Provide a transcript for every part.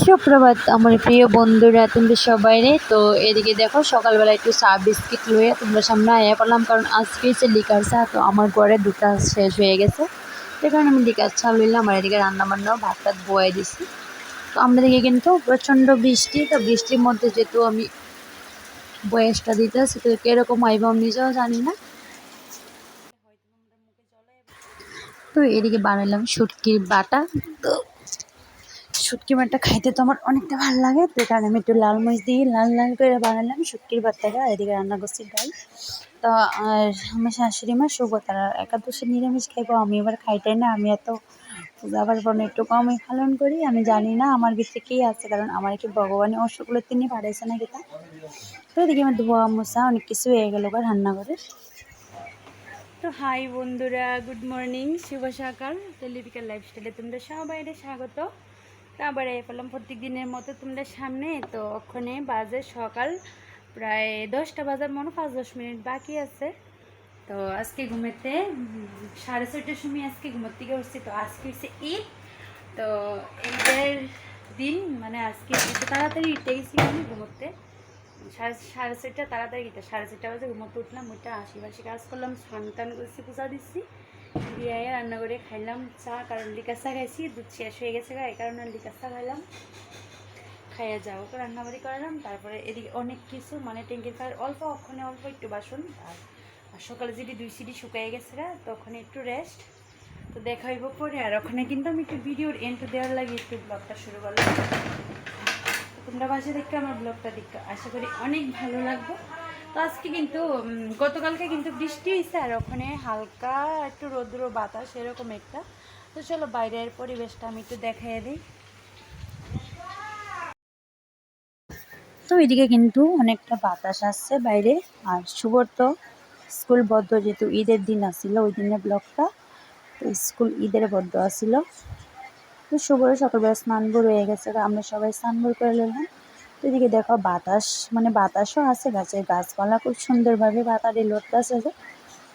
সুপ্রভাত, আমার প্রিয় বন্ধুরা, তোমরা সবাই রে। তো এদিকে দেখো সকালবেলা একটু চা বিস্কিট লইয়া তোমরা সামনে আয়া পড়লাম, কারণ আজকে হচ্ছে লিকার চা, তো আমার ঘরে দুটা শেষ হয়ে গেছে। সে কারণে আমি লিকার চা লইলাম, আর এদিকে রান্না বান্নাও ভাত টাত বয়ে দিছি। তো আমরা দিকে কিন্তু প্রচণ্ড বৃষ্টি, তো বৃষ্টির মধ্যে যেহেতু আমি বয়সটা দিতেছি, তো কীরকম আইব আমি নিজেও জানি না। তো এদিকে বানালাম শুটকির বাটা, তো শুটকি মাছটা খাইতে তো আমার অনেকটা ভালো লাগে, তো কারণে আমি একটু লাল মরিচ দিয়ে লাল লাল করে বানালাম শুটকির বাটাটা এদিকে রান্না করছি ডাল। তো আর আমার শাশুড়ি মা শুভ, তারা একাদশী নিরামিষ খাইবো, আমি এবার খাইটাই না? আমি এত পূজা পার্বণ একটু কমই পালন করি, আমি জানি না আমার ভিতরে কী আছে, কারণ আমার কি ভগবানের অসুখগুলো তিনি পাঠাইছে না কিতা তো এদিকে আমার ধোয়া মোছা অনেক কিছু হয়ে গেলো রান্না করে। তো হাই বন্ধুরা, গুড মর্নিং, শুভ সকাল। টেলিভিকাল লাইফস্টাইলে তোমরা সবাই স্বাগত। তো আবার এ পেলাম প্রত্যেক দিনের মতো তোমাদের সামনে। তো ওখানে বাজে সকাল, প্রায় দশটা বাজার মনে পাঁচ দশ মিনিট বাকি আছে। তো আজকে ঘুমেতে, সাড়ে ছয়টার সময় আজকে ঘুমের থেকে উঠছি, তো আজকে হচ্ছে ঈদ। তো ঈদের দিন মানে আজকে তাড়াতাড়ি উঠে গেছি আমি ঘুমোতে? সাড়ে সাড়ে ছয়টা তাড়াতাড়ি গেছে সাড়ে ছয়টা বাজে ঘুমোতে উঠলাম ওইটা আশিপাশি কাজ করলাম স্নান টান করছি, পূজা দিচ্ছি। দিয়ে রান্না করে খাইলাম, চা, কারণ লিকার খাইছি, দুধ শেষ হয়ে গেছে এই কারণে লিকার খাইলাম। খাইয়া যাও রান্নাবাড়ি করালাম, তারপরে এদিকে অনেক কিছু মানে ট্যাঙ্কির কাজ অল্প ওখানে অল্প একটু বাসন, আর সকালে যদি দুই সিটি শুকাই গেছে গা তখন একটু রেস্ট তো দেখা হইব পরে, আর ওখানে কিন্তু আমি একটু ভিডিওর এন্ড দেওয়ার লাগে, একটু ব্লগটা শুরু করলাম। তো তোমরা বাসে দেখতে, আমার ব্লগটা দেখতে, আশা করি অনেক ভালো লাগবে। তো আজকে কিন্তু গতকালকে কিন্তু বৃষ্টি হয়েছে আর ওখানে হালকা একটু রৌদ্র বাতাস এরকম একটা। তো চলো বাইরের পরিবেশটা আমি একটু দেখাই দিই। তো এদিকে কিন্তু অনেকটা বাতাস আসছে বাইরে আর শুভর তো স্কুল বদ্ধ যেহেতু ঈদের দিন আসছিল ওই দিনের ব্লগটা, তো স্কুল ঈদের বদ্ধ আসছিল তো শুভর সকালবেলা স্নান ভোর হয়ে গেছে আমরা সবাই স্নান ভোর করে নিলাম তো এদিকে দেখো বাতাস মানে বাতাসও আছে, গাছের গাছপালা খুব সুন্দরভাবে বাতারে লড়তেছে আছে।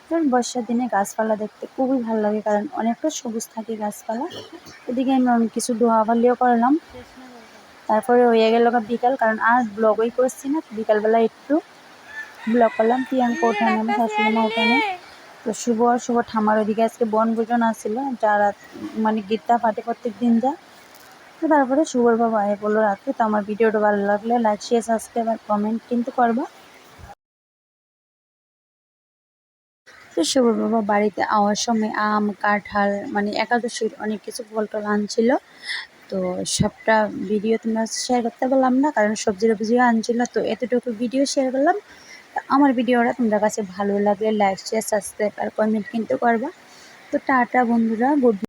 কারণ বর্ষার দিনে গাছপালা দেখতে খুবই ভালো লাগে, কারণ অনেকটা সবুজ থাকে গাছপালা। এদিকে আমি অনেক কিছু ধোয়াবালিও করলাম। তারপরে হয়ে গেল বিকাল, কারণ আর ব্লগই করছি না। বিকালবেলা একটু ব্লগ করলাম, প্রিয়াঙ্কা ওঠানে আমার শাশুড়ি মা ওঠানে তো শুভ আর শুভ ঠামার ওদিকে আজকে বনভোজন আসছিল যারা মানে গীতা পাঠে প্রত্যেক দিন যা তো তারপরে শুভর বাবা এ বলল রাখতে তো, আমার ভিডিওটা ভালো লাগলে লাইক শেয়ার সাবস্ক্রাইব আর কমেন্ট কিন্তু করবা। তো শুভর বাবা বাড়িতে আওয়ার সময় আম, কাঁঠাল মানে একাদশীর অনেক কিছু ফল টল আনছিল। তো সবটা ভিডিও তোমরা শেয়ার করতে পারলাম না, কারণ সবজির বুঝিও আনছিল, তো এতটুকু ভিডিও শেয়ার করলাম। আমার ভিডিওটা তোমরা কাছে ভালো লাগলে লাইক শেয়ার সাবস্ক্রাইব আর কমেন্ট কিন্তু করবা। তো টাটা বন্ধুরা গুড